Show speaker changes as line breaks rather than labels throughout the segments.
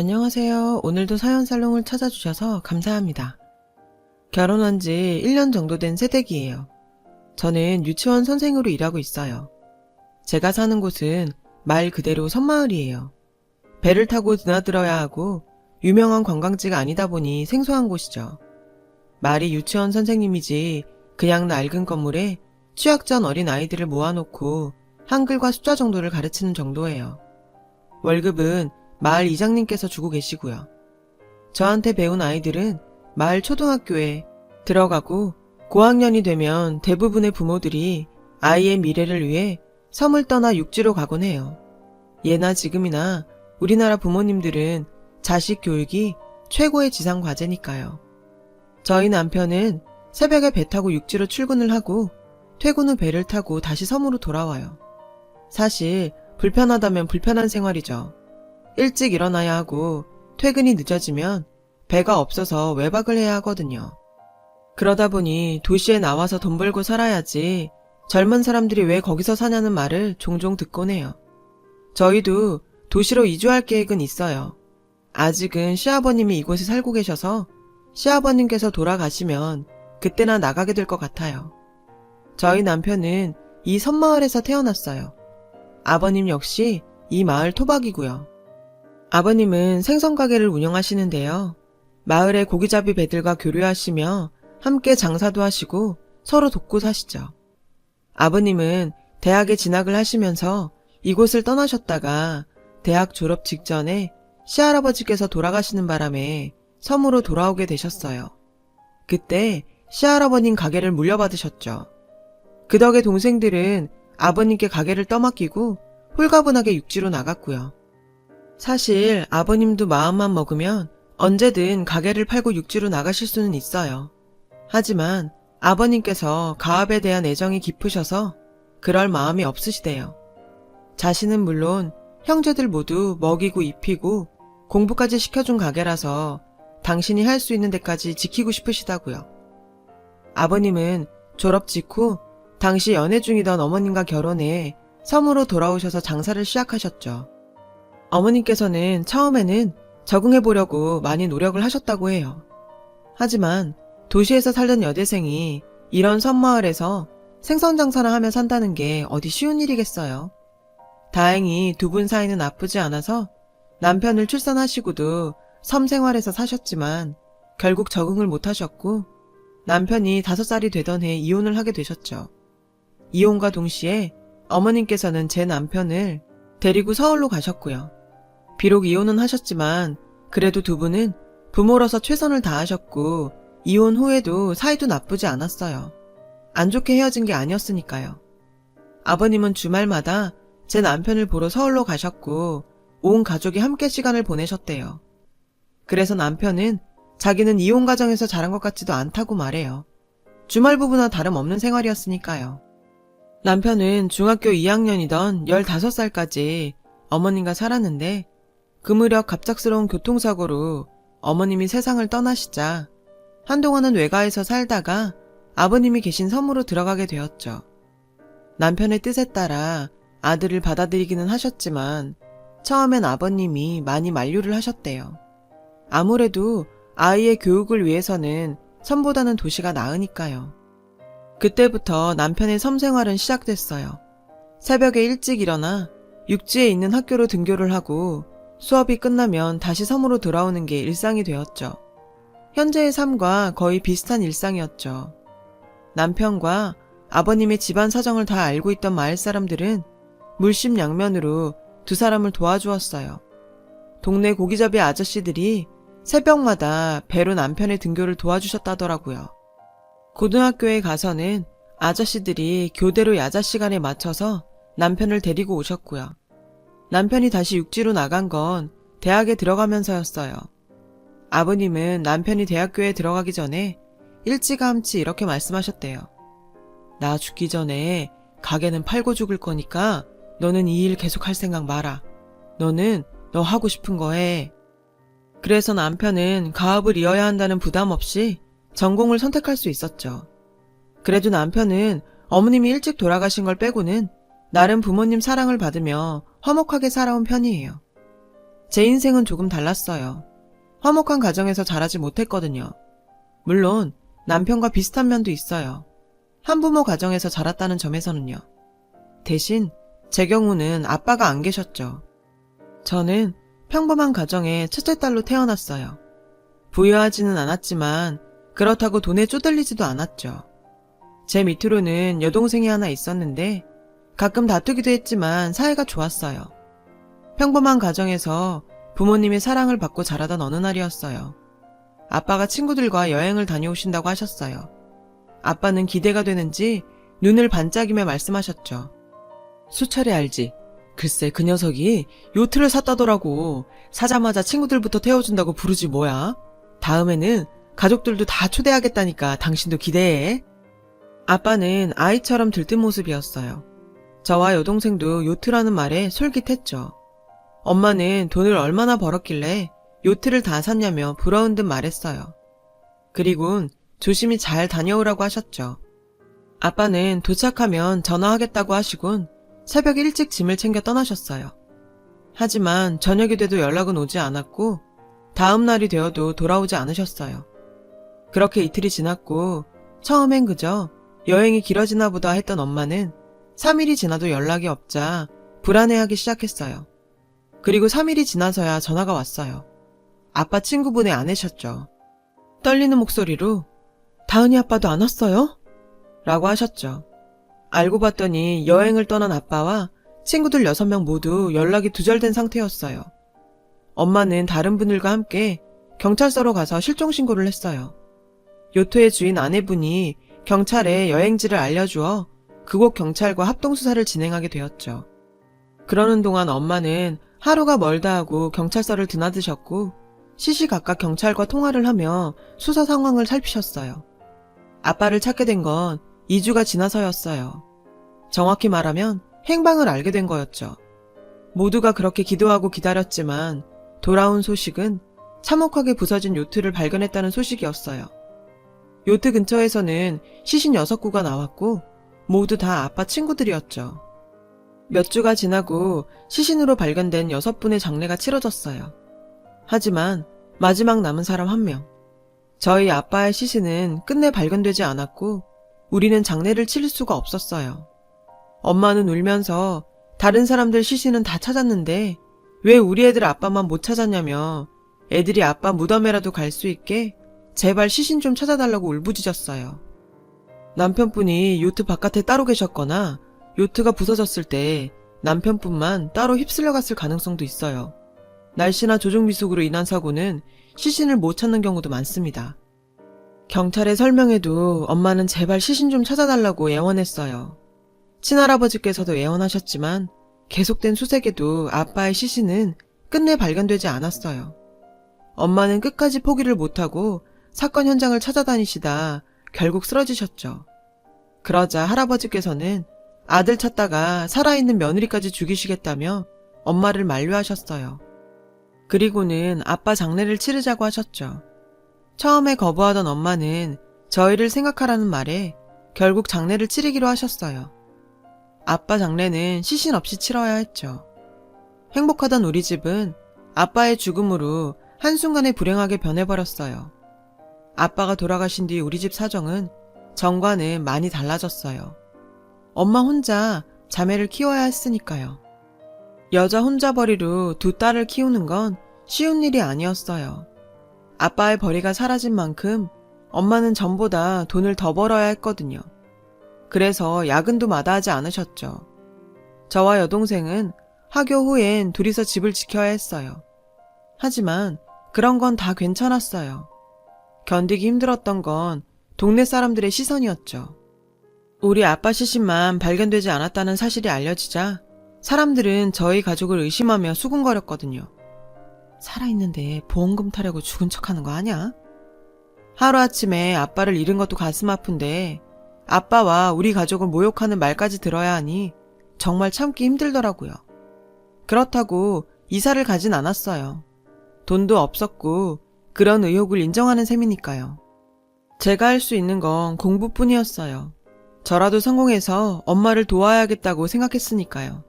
안녕하세요. 오늘도 사연 살롱을 찾아주셔서 감사합니다. 결혼한 지 1년 정도 된 새댁이에요. 저는 유치원 선생으로 일하고 있어요. 제가 사는 곳은 말 그대로 섬마을이에요. 배를 타고 드나들어야 하고 유명한 관광지가 아니다 보니 생소한 곳이죠. 말이 유치원 선생님이지 그냥 낡은 건물에 취약전 어린 아이들을 모아놓고 한글과 숫자 정도를 가르치는 정도예요. 월급은 마을 이장님께서 주고 계시고요. 저한테 배운 아이들은 마을 초등학교에 들어가고 고학년이 되면 대부분의 부모들이 아이의 미래를 위해 섬을 떠나 육지로 가곤 해요. 예나 지금이나 우리나라 부모님들은 자식 교육이 최고의 지상 과제니까요. 저희 남편은 새벽에 배 타고 육지로 출근을 하고 퇴근 후 배를 타고 다시 섬으로 돌아와요. 사실 불편하다면 불편한 생활이죠. 일찍 일어나야 하고 퇴근이 늦어지면 배가 없어서 외박을 해야 하거든요. 그러다 보니 도시에 나와서 돈 벌고 살아야지 젊은 사람들이 왜 거기서 사냐는 말을 종종 듣곤 해요. 저희도 도시로 이주할 계획은 있어요. 아직은 시아버님이 이곳에 살고 계셔서 시아버님께서 돌아가시면 그때나 나가게 될 것 같아요. 저희 남편은 이 섬마을에서 태어났어요. 아버님 역시 이 마을 토박이고요. 아버님은 생선 가게를 운영하시는데요. 마을의 고기잡이 배들과 교류하시며 함께 장사도 하시고 서로 돕고 사시죠. 아버님은 대학에 진학을 하시면서 이곳을 떠나셨다가 대학 졸업 직전에 시할아버지께서 돌아가시는 바람에 섬으로 돌아오게 되셨어요. 그때 시할아버님 가게를 물려받으셨죠. 그 덕에 동생들은 아버님께 가게를 떠맡기고 홀가분하게 육지로 나갔고요. 사실 아버님도 마음만 먹으면 언제든 가게를 팔고 육지로 나가실 수는 있어요. 하지만 아버님께서 가업에 대한 애정이 깊으셔서 그럴 마음이 없으시대요. 자신은 물론 형제들 모두 먹이고 입히고 공부까지 시켜준 가게라서 당신이 할 수 있는 데까지 지키고 싶으시다고요. 아버님은 졸업 직후 당시 연애 중이던 어머님과 결혼해 섬으로 돌아오셔서 장사를 시작하셨죠. 어머님께서는 처음에는 적응해 보려고 많이 노력을 하셨다고 해요. 하지만 도시에서 살던 여대생이 이런 섬마을에서 생선 장사를 하며 산다는 게 어디 쉬운 일이겠어요. 다행히 두 분 사이는 나쁘지 않아서 남편을 출산하시고도 섬 생활에서 사셨지만 결국 적응을 못 하셨고 남편이 다섯 살이 되던 해 이혼을 하게 되셨죠. 이혼과 동시에 어머님께서는 제 남편을 데리고 서울로 가셨고요. 비록 이혼은 하셨지만 그래도 두 분은 부모로서 최선을 다하셨고 이혼 후에도 사이도 나쁘지 않았어요. 안 좋게 헤어진 게 아니었으니까요. 아버님은 주말마다 제 남편을 보러 서울로 가셨고 온 가족이 함께 시간을 보내셨대요. 그래서 남편은 자기는 이혼 가정에서 자란 것 같지도 않다고 말해요. 주말 부부나 다름없는 생활이었으니까요. 남편은 중학교 2학년이던 15살까지 어머님과 살았는데 그 무렵 갑작스러운 교통사고로 어머님이 세상을 떠나시자 한동안은 외가에서 살다가 아버님이 계신 섬으로 들어가게 되었죠. 남편의 뜻에 따라 아들을 받아들이기는 하셨지만 처음엔 아버님이 많이 만류를 하셨대요. 아무래도 아이의 교육을 위해서는 섬보다는 도시가 나으니까요. 그때부터 남편의 섬 생활은 시작됐어요. 새벽에 일찍 일어나 육지에 있는 학교로 등교를 하고 수업이 끝나면 다시 섬으로 돌아오는 게 일상이 되었죠. 현재의 삶과 거의 비슷한 일상이었죠. 남편과 아버님의 집안 사정을 다 알고 있던 마을 사람들은 물심양면으로 두 사람을 도와주었어요. 동네 고기잡이 아저씨들이 새벽마다 배로 남편의 등교를 도와주셨다더라고요. 고등학교에 가서는 아저씨들이 교대로 야자 시간에 맞춰서 남편을 데리고 오셨고요. 남편이 다시 육지로 나간 건 대학에 들어가면서였어요. 아버님은 남편이 대학교에 들어가기 전에 일찌감치 이렇게 말씀하셨대요. 나 죽기 전에 가게는 팔고 죽을 거니까 너는 이 일 계속 할 생각 마라. 너는 너 하고 싶은 거 해. 그래서 남편은 가업을 이어야 한다는 부담 없이 전공을 선택할 수 있었죠. 그래도 남편은 어머님이 일찍 돌아가신 걸 빼고는 나름 부모님 사랑을 받으며 화목하게 살아온 편이에요. 제 인생은 조금 달랐어요. 화목한 가정에서 자라지 못했거든요. 물론 남편과 비슷한 면도 있어요. 한부모 가정에서 자랐다는 점에서는요. 대신 제 경우는 아빠가 안 계셨죠. 저는 평범한 가정의 첫째 딸로 태어났어요. 부유하지는 않았지만 그렇다고 돈에 쪼들리지도 않았죠. 제 밑으로는 여동생이 하나 있었는데 가끔 다투기도 했지만 사이가 좋았어요. 평범한 가정에서 부모님의 사랑을 받고 자라던 어느 날이었어요. 아빠가 친구들과 여행을 다녀오신다고 하셨어요. 아빠는 기대가 되는지 눈을 반짝이며 말씀하셨죠. 수차례 알지? 글쎄 그 녀석이 요트를 샀다더라고. 사자마자 친구들부터 태워준다고 부르지 뭐야. 다음에는 가족들도 다 초대하겠다니까 당신도 기대해. 아빠는 아이처럼 들뜬 모습이었어요. 저와 여동생도 요트라는 말에 솔깃했죠. 엄마는 돈을 얼마나 벌었길래 요트를 다 샀냐며 부러운 듯 말했어요. 그리곤 조심히 잘 다녀오라고 하셨죠. 아빠는 도착하면 전화하겠다고 하시곤 새벽 일찍 짐을 챙겨 떠나셨어요. 하지만 저녁이 돼도 연락은 오지 않았고 다음 날이 되어도 돌아오지 않으셨어요. 그렇게 이틀이 지났고 처음엔 그저 여행이 길어지나 보다 했던 엄마는 3일이 지나도 연락이 없자 불안해하기 시작했어요. 그리고 3일이 지나서야 전화가 왔어요. 아빠 친구분의 아내셨죠. 떨리는 목소리로 다은이 아빠도 안 왔어요? 라고 하셨죠. 알고 봤더니 여행을 떠난 아빠와 친구들 6명 모두 연락이 두절된 상태였어요. 엄마는 다른 분들과 함께 경찰서로 가서 실종신고를 했어요. 요토의 주인 아내분이 경찰에 여행지를 알려주어 그곳 경찰과 합동수사를 진행하게 되었죠. 그러는 동안 엄마는 하루가 멀다 하고 경찰서를 드나드셨고 시시각각 경찰과 통화를 하며 수사 상황을 살피셨어요. 아빠를 찾게 된 건 2주가 지나서였어요. 정확히 말하면 행방을 알게 된 거였죠. 모두가 그렇게 기도하고 기다렸지만 돌아온 소식은 참혹하게 부서진 요트를 발견했다는 소식이었어요. 요트 근처에서는 시신 6구가 나왔고 모두 다 아빠 친구들이었죠. 몇 주가 지나고 시신으로 발견된 6분의 장례가 치러졌어요. 하지만 마지막 남은 사람 한 명. 저희 아빠의 시신은 끝내 발견되지 않았고 우리는 장례를 치를 수가 없었어요. 엄마는 울면서 다른 사람들 시신은 다 찾았는데 왜 우리 애들 아빠만 못 찾았냐며 애들이 아빠 무덤에라도 갈 수 있게 제발 시신 좀 찾아달라고 울부짖었어요. 남편분이 요트 바깥에 따로 계셨거나 요트가 부서졌을 때 남편분만 따로 휩쓸려 갔을 가능성도 있어요. 날씨나 조종 미숙으로 인한 사고는 시신을 못 찾는 경우도 많습니다. 경찰에 설명해도 엄마는 제발 시신 좀 찾아달라고 애원했어요. 친할아버지께서도 애원하셨지만 계속된 수색에도 아빠의 시신은 끝내 발견되지 않았어요. 엄마는 끝까지 포기를 못하고 사건 현장을 찾아다니시다 결국 쓰러지셨죠. 그러자 할아버지께서는 아들 찾다가 살아있는 며느리까지 죽이시겠다며 엄마를 만류하셨어요. 그리고는 아빠 장례를 치르자고 하셨죠. 처음에 거부하던 엄마는 저희를 생각하라는 말에 결국 장례를 치르기로 하셨어요. 아빠 장례는 시신 없이 치러야 했죠. 행복하던 우리 집은 아빠의 죽음으로 한순간에 불행하게 변해버렸어요. 아빠가 돌아가신 뒤 우리 집 사정은 전과는 많이 달라졌어요. 엄마 혼자 자매를 키워야 했으니까요. 여자 혼자 벌이로 두 딸을 키우는 건 쉬운 일이 아니었어요. 아빠의 벌이가 사라진 만큼 엄마는 전보다 돈을 더 벌어야 했거든요. 그래서 야근도 마다하지 않으셨죠. 저와 여동생은 하교 후엔 둘이서 집을 지켜야 했어요. 하지만 그런 건 다 괜찮았어요. 견디기 힘들었던 건 동네 사람들의 시선이었죠. 우리 아빠 시신만 발견되지 않았다는 사실이 알려지자 사람들은 저희 가족을 의심하며 수군거렸거든요. 살아있는데 보험금 타려고 죽은 척 하는 거 아냐? 하루아침에 아빠를 잃은 것도 가슴 아픈데 아빠와 우리 가족을 모욕하는 말까지 들어야 하니 정말 참기 힘들더라고요. 그렇다고 이사를 가진 않았어요. 돈도 없었고 그런 의혹을 인정하는 셈이니까요. 제가 할 수 있는 건 공부뿐이었어요. 저라도 성공해서 엄마를 도와야겠다고 생각했으니까요.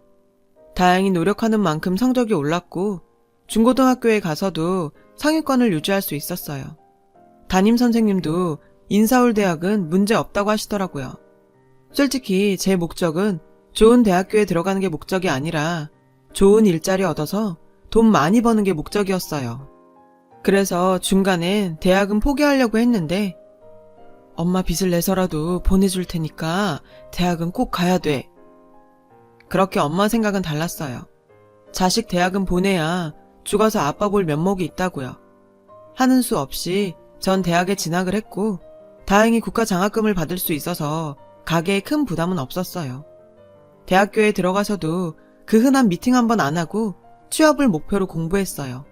다행히 노력하는 만큼 성적이 올랐고 중고등학교에 가서도 상위권을 유지할 수 있었어요. 담임 선생님도 인사울 대학은 문제 없다고 하시더라고요. 솔직히 제 목적은 좋은 대학교에 들어가는 게 목적이 아니라 좋은 일자리 얻어서 돈 많이 버는 게 목적이었어요. 그래서 중간엔 대학은 포기하려고 했는데 엄마 빚을 내서라도 보내줄 테니까 대학은 꼭 가야 돼. 그렇게 엄마 생각은 달랐어요. 자식 대학은 보내야 죽어서 아빠 볼 면목이 있다고요. 하는 수 없이 전 대학에 진학을 했고 다행히 국가 장학금을 받을 수 있어서 가게에 큰 부담은 없었어요. 대학교에 들어가서도 그 흔한 미팅 한 번 안 하고 취업을 목표로 공부했어요.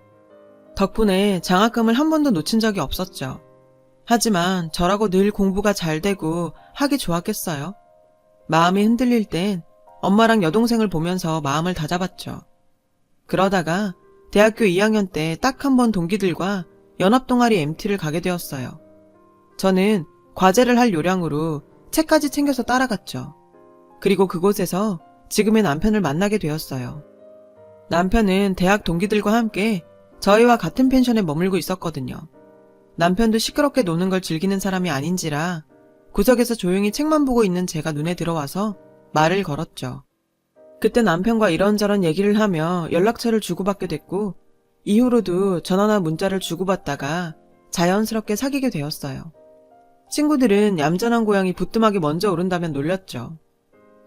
덕분에 장학금을 한 번도 놓친 적이 없었죠. 하지만 저라고 늘 공부가 잘 되고 하기 좋았겠어요. 마음이 흔들릴 땐 엄마랑 여동생을 보면서 마음을 다잡았죠. 그러다가 대학교 2학년 때 딱 한 번 동기들과 연합동아리 MT를 가게 되었어요. 저는 과제를 할 요량으로 책까지 챙겨서 따라갔죠. 그리고 그곳에서 지금의 남편을 만나게 되었어요. 남편은 대학 동기들과 함께 저희와 같은 펜션에 머물고 있었거든요. 남편도 시끄럽게 노는 걸 즐기는 사람이 아닌지라 구석에서 조용히 책만 보고 있는 제가 눈에 들어와서 말을 걸었죠. 그때 남편과 이런저런 얘기를 하며 연락처를 주고받게 됐고 이후로도 전화나 문자를 주고받다가 자연스럽게 사귀게 되었어요. 친구들은 얌전한 고양이 부뚜막이 먼저 오른다면 놀렸죠.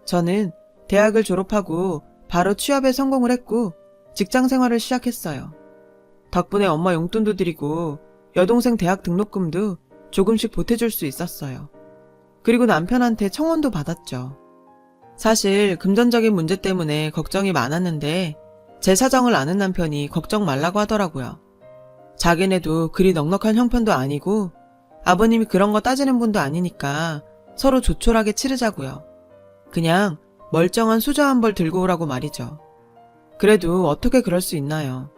저는 대학을 졸업하고 바로 취업에 성공을 했고 직장 생활을 시작했어요. 덕분에 엄마 용돈도 드리고 여동생 대학 등록금도 조금씩 보태줄 수 있었어요. 그리고 남편한테 청원도 받았죠. 사실 금전적인 문제 때문에 걱정이 많았는데 제 사정을 아는 남편이 걱정 말라고 하더라고요. 자기네도 그리 넉넉한 형편도 아니고 아버님이 그런 거 따지는 분도 아니니까 서로 조촐하게 치르자고요. 그냥 멀쩡한 수저 한 벌 들고 오라고 말이죠. 그래도 어떻게 그럴 수 있나요?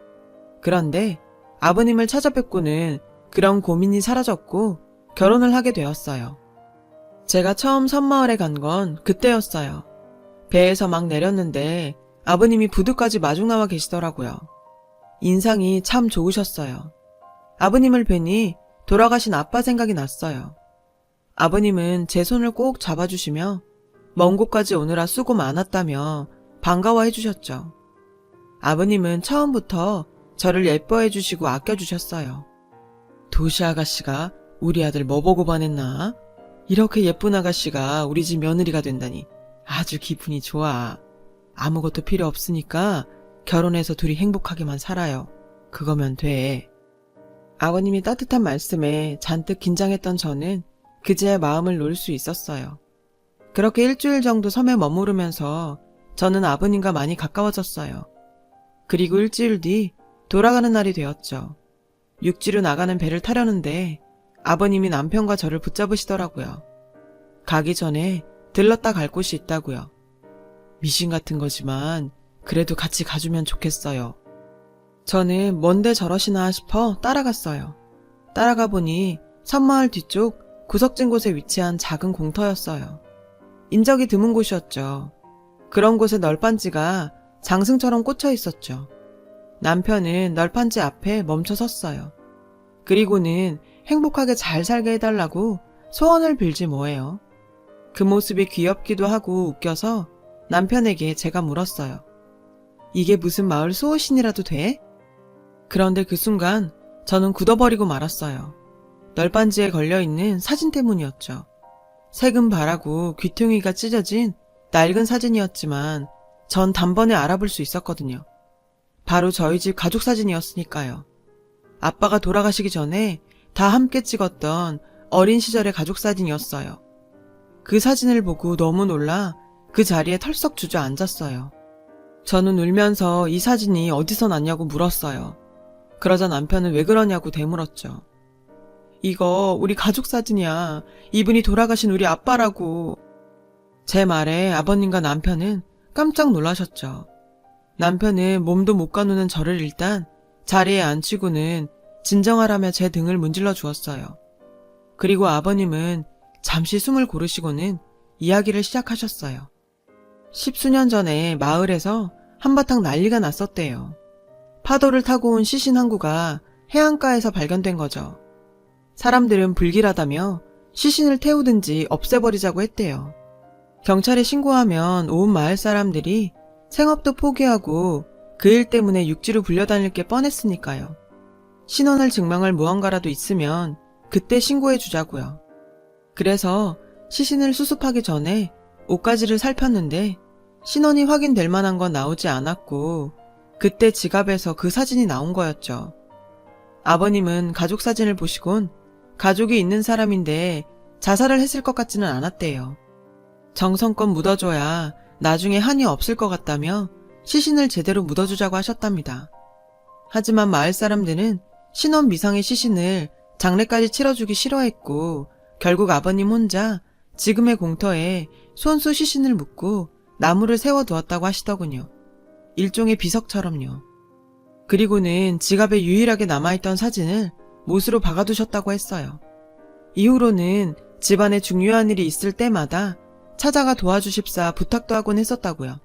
그런데 아버님을 찾아뵙고는 그런 고민이 사라졌고 결혼을 하게 되었어요. 제가 처음 섬마을에 간 건 그때였어요. 배에서 막 내렸는데 아버님이 부두까지 마중 나와 계시더라고요. 인상이 참 좋으셨어요. 아버님을 뵈니 돌아가신 아빠 생각이 났어요. 아버님은 제 손을 꼭 잡아주시며 먼 곳까지 오느라 수고 많았다며 반가워해 주셨죠. 아버님은 처음부터 저를 예뻐해 주시고 아껴 주셨어요. 도시 아가씨가 우리 아들 뭐 보고 반했나? 이렇게 예쁜 아가씨가 우리 집 며느리가 된다니 아주 기분이 좋아. 아무것도 필요 없으니까 결혼해서 둘이 행복하게만 살아요. 그거면 돼. 아버님이 따뜻한 말씀에 잔뜩 긴장했던 저는 그제야 마음을 놓을 수 있었어요. 그렇게 일주일 정도 섬에 머무르면서 저는 아버님과 많이 가까워졌어요. 그리고 일주일 뒤 돌아가는 날이 되었죠. 육지로 나가는 배를 타려는데 아버님이 남편과 저를 붙잡으시더라고요. 가기 전에 들렀다 갈 곳이 있다고요. 미신 같은 거지만 그래도 같이 가주면 좋겠어요. 저는 뭔데 저러시나 싶어 따라갔어요. 따라가 보니 섬마을 뒤쪽 구석진 곳에 위치한 작은 공터였어요. 인적이 드문 곳이었죠. 그런 곳에 널빤지가 장승처럼 꽂혀 있었죠. 남편은 널판지 앞에 멈춰 섰어요. 그리고는 행복하게 잘 살게 해달라고 소원을 빌지 뭐예요. 그 모습이 귀엽기도 하고 웃겨서 남편에게 제가 물었어요. 이게 무슨 마을 수호신이라도 돼? 그런데 그 순간 저는 굳어버리고 말았어요. 널빤지에 걸려있는 사진 때문이었죠. 색은 바라고 귀퉁이가 찢어진 낡은 사진이었지만 전 단번에 알아볼 수 있었거든요. 바로 저희 집 가족 사진이었으니까요. 아빠가 돌아가시기 전에 다 함께 찍었던 어린 시절의 가족 사진이었어요. 그 사진을 보고 너무 놀라 그 자리에 털썩 주저앉았어요. 저는 울면서 이 사진이 어디서 났냐고 물었어요. 그러자 남편은 왜 그러냐고 되물었죠. 이거 우리 가족 사진이야. 이분이 돌아가신 우리 아빠라고. 제 말에 아버님과 남편은 깜짝 놀라셨죠. 남편은 몸도 못 가누는 저를 일단 자리에 앉히고는 진정하라며 제 등을 문질러 주었어요. 그리고 아버님은 잠시 숨을 고르시고는 이야기를 시작하셨어요. 십수년 전에 마을에서 한바탕 난리가 났었대요. 파도를 타고 온 시신 항구가 해안가에서 발견된 거죠. 사람들은 불길하다며 시신을 태우든지 없애버리자고 했대요. 경찰에 신고하면 온 마을 사람들이 생업도 포기하고 그 일 때문에 육지로 불려다닐 게 뻔했으니까요. 신원을 증명할 무언가라도 있으면 그때 신고해 주자고요. 그래서 시신을 수습하기 전에 옷가지를 살폈는데 신원이 확인될 만한 건 나오지 않았고 그때 지갑에서 그 사진이 나온 거였죠. 아버님은 가족 사진을 보시곤 가족이 있는 사람인데 자살을 했을 것 같지는 않았대요. 정성껏 묻어줘야 나중에 한이 없을 것 같다며 시신을 제대로 묻어주자고 하셨답니다. 하지만 마을 사람들은 신원 미상의 시신을 장례까지 치러주기 싫어했고 결국 아버님 혼자 지금의 공터에 손수 시신을 묻고 나무를 세워두었다고 하시더군요. 일종의 비석처럼요. 그리고는 지갑에 유일하게 남아있던 사진을 못으로 박아두셨다고 했어요. 이후로는 집안에 중요한 일이 있을 때마다 찾아가 도와주십사 부탁도 하곤 했었다고요.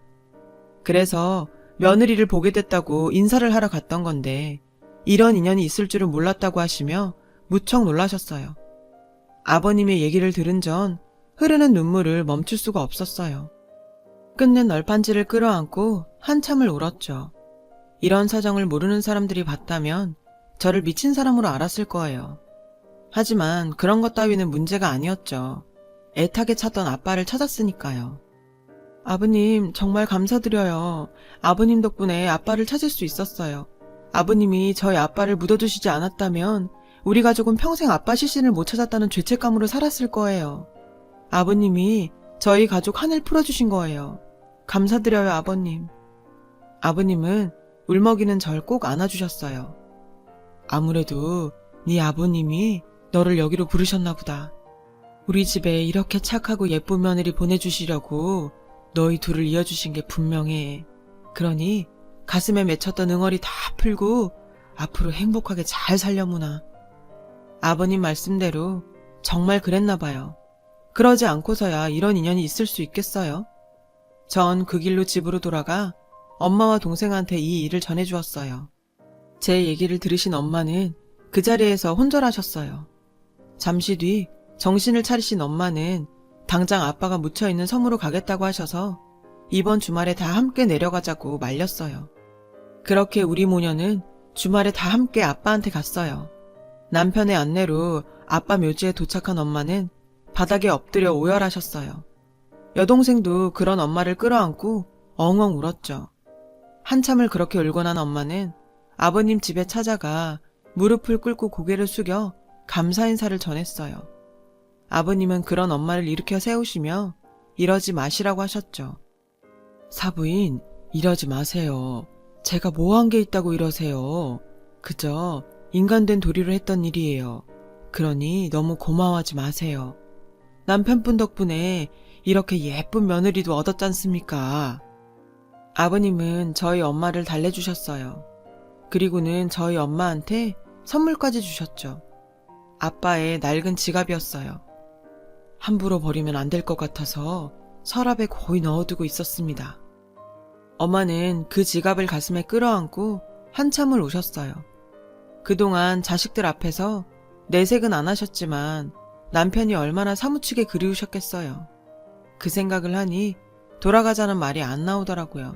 그래서 며느리를 보게 됐다고 인사를 하러 갔던 건데 이런 인연이 있을 줄은 몰랐다고 하시며 무척 놀라셨어요. 아버님의 얘기를 들은 전 흐르는 눈물을 멈출 수가 없었어요. 끝내 널판지를 끌어안고 한참을 울었죠. 이런 사정을 모르는 사람들이 봤다면 저를 미친 사람으로 알았을 거예요. 하지만 그런 것 따위는 문제가 아니었죠. 애타게 찾던 아빠를 찾았으니까요. 아버님, 정말 감사드려요. 아버님 덕분에 아빠를 찾을 수 있었어요. 아버님이 저희 아빠를 묻어두시지 않았다면 우리 가족은 평생 아빠 시신을 못 찾았다는 죄책감으로 살았을 거예요. 아버님이 저희 가족 한을 풀어주신 거예요. 감사드려요, 아버님. 아버님은 울먹이는 절 꼭 안아주셨어요. 아무래도 네 아버님이 너를 여기로 부르셨나 보다. 우리 집에 이렇게 착하고 예쁜 며느리 보내주시려고 너희 둘을 이어주신 게 분명해. 그러니 가슴에 맺혔던 응어리 다 풀고 앞으로 행복하게 잘 살려무나. 아버님 말씀대로 정말 그랬나 봐요. 그러지 않고서야 이런 인연이 있을 수 있겠어요? 전 그 길로 집으로 돌아가 엄마와 동생한테 이 일을 전해주었어요. 제 얘기를 들으신 엄마는 그 자리에서 혼절하셨어요. 잠시 뒤 정신을 차리신 엄마는 당장 아빠가 묻혀있는 섬으로 가겠다고 하셔서 이번 주말에 다 함께 내려가자고 말렸어요. 그렇게 우리 모녀는 주말에 다 함께 아빠한테 갔어요. 남편의 안내로 아빠 묘지에 도착한 엄마는 바닥에 엎드려 오열하셨어요. 여동생도 그런 엄마를 끌어안고 엉엉 울었죠. 한참을 그렇게 울고 난 엄마는 아버님 집에 찾아가 무릎을 꿇고 고개를 숙여 감사 인사를 전했어요. 아버님은 그런 엄마를 일으켜 세우시며 이러지 마시라고 하셨죠. 사부인, 이러지 마세요. 제가 뭐 한 게 있다고 이러세요. 그저 인간된 도리로 했던 일이에요. 그러니 너무 고마워하지 마세요. 남편분 덕분에 이렇게 예쁜 며느리도 얻었잖습니까? 아버님은 저희 엄마를 달래주셨어요. 그리고는 저희 엄마한테 선물까지 주셨죠. 아빠의 낡은 지갑이었어요. 함부로 버리면 안 될 것 같아서 서랍에 고이 넣어두고 있었습니다. 엄마는 그 지갑을 가슴에 끌어안고 한참을 우셨어요. 그동안 자식들 앞에서 내색은 안 하셨지만 남편이 얼마나 사무치게 그리우셨겠어요. 그 생각을 하니 돌아가자는 말이 안 나오더라고요.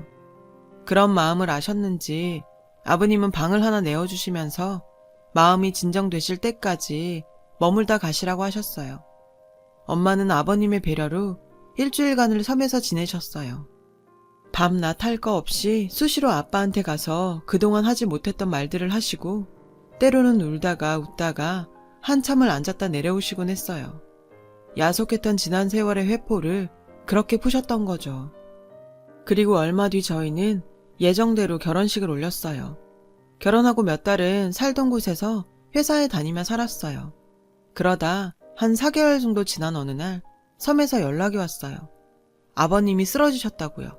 그런 마음을 아셨는지 아버님은 방을 하나 내어주시면서 마음이 진정되실 때까지 머물다 가시라고 하셨어요. 엄마는 아버님의 배려로 일주일간을 섬에서 지내셨어요. 밤낮 할 거 없이 수시로 아빠한테 가서 그동안 하지 못했던 말들을 하시고 때로는 울다가 웃다가 한참을 앉았다 내려오시곤 했어요. 야속했던 지난 세월의 회포를 그렇게 푸셨던 거죠. 그리고 얼마 뒤 저희는 예정대로 결혼식을 올렸어요. 결혼하고 몇 달은 살던 곳에서 회사에 다니며 살았어요. 그러다 한 4개월 정도 지난 어느 날 섬에서 연락이 왔어요. 아버님이 쓰러지셨다고요.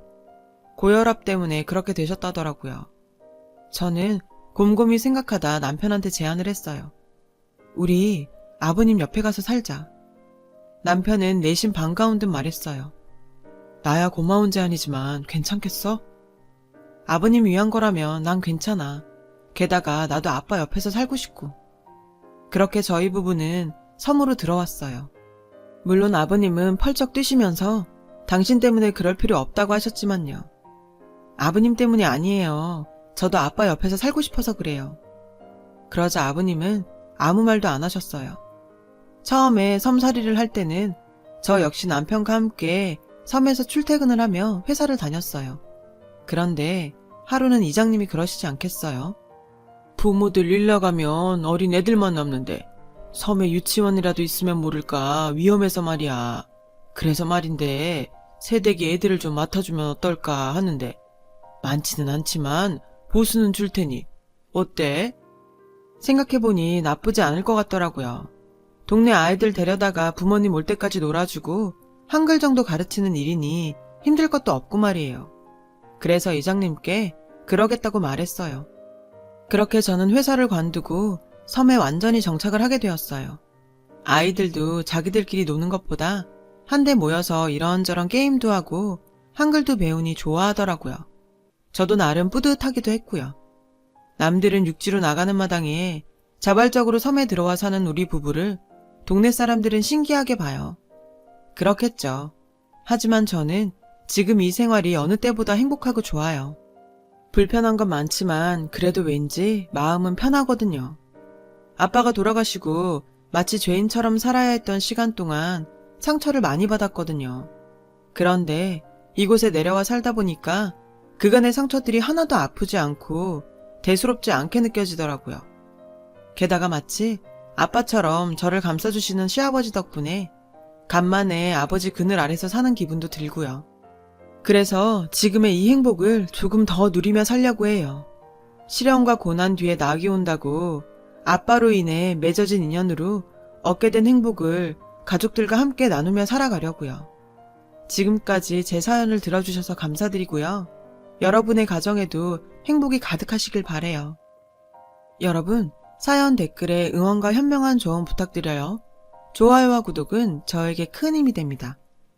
고혈압 때문에 그렇게 되셨다더라고요. 저는 곰곰이 생각하다 남편한테 제안을 했어요. 우리 아버님 옆에 가서 살자. 남편은 내심 반가운 듯 말했어요. 나야 고마운 제안이지만 괜찮겠어? 아버님 위한 거라면 난 괜찮아. 게다가 나도 아빠 옆에서 살고 싶고. 그렇게 저희 부부는 섬으로 들어왔어요. 물론 아버님은 펄쩍 뛰시면서 당신 때문에 그럴 필요 없다고 하셨지만요. 아버님 때문이 아니에요. 저도 아빠 옆에서 살고 싶어서 그래요. 그러자 아버님은 아무 말도 안 하셨어요. 처음에 섬살이를 할 때는 저 역시 남편과 함께 섬에서 출퇴근을 하며 회사를 다녔어요. 그런데 하루는 이장님이 그러시지 않겠어요? 부모들 일 나가면 어린 애들만 남는데 섬에 유치원이라도 있으면 모를까 위험해서 말이야. 그래서 말인데 새댁이 애들을 좀 맡아주면 어떨까 하는데 많지는 않지만 보수는 줄 테니 어때? 생각해보니 나쁘지 않을 것 같더라고요. 동네 아이들 데려다가 부모님 올 때까지 놀아주고 한글 정도 가르치는 일이니 힘들 것도 없고 말이에요. 그래서 이장님께 그러겠다고 말했어요. 그렇게 저는 회사를 관두고 섬에 완전히 정착을 하게 되었어요. 아이들도 자기들끼리 노는 것보다 한데 모여서 이런저런 게임도 하고 한글도 배우니 좋아하더라고요. 저도 나름 뿌듯하기도 했고요. 남들은 육지로 나가는 마당에 자발적으로 섬에 들어와 사는 우리 부부를 동네 사람들은 신기하게 봐요. 그렇겠죠. 하지만 저는 지금 이 생활이 어느 때보다 행복하고 좋아요. 불편한 건 많지만 그래도 왠지 마음은 편하거든요. 아빠가 돌아가시고 마치 죄인처럼 살아야 했던 시간 동안 상처를 많이 받았거든요. 그런데 이곳에 내려와 살다 보니까 그간의 상처들이 하나도 아프지 않고 대수롭지 않게 느껴지더라고요. 게다가 마치 아빠처럼 저를 감싸주시는 시아버지 덕분에 간만에 아버지 그늘 아래서 사는 기분도 들고요. 그래서 지금의 이 행복을 조금 더 누리며 살려고 해요. 시련과 고난 뒤에 낙이 온다고 아빠로 인해 맺어진 인연으로 얻게 된 행복을 가족들과 함께 나누며 살아가려고요. 지금까지 제 사연을 들어주셔서 감사드리고요. 여러분의 가정에도 행복이 가득하시길 바래요. 여러분, 사연 댓글에 응원과 현명한 조언 부탁드려요. 좋아요와 구독은 저에게 큰 힘이 됩니다.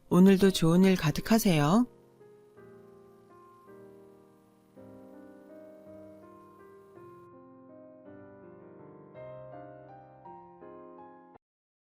오늘도 좋은 일 가득하세요.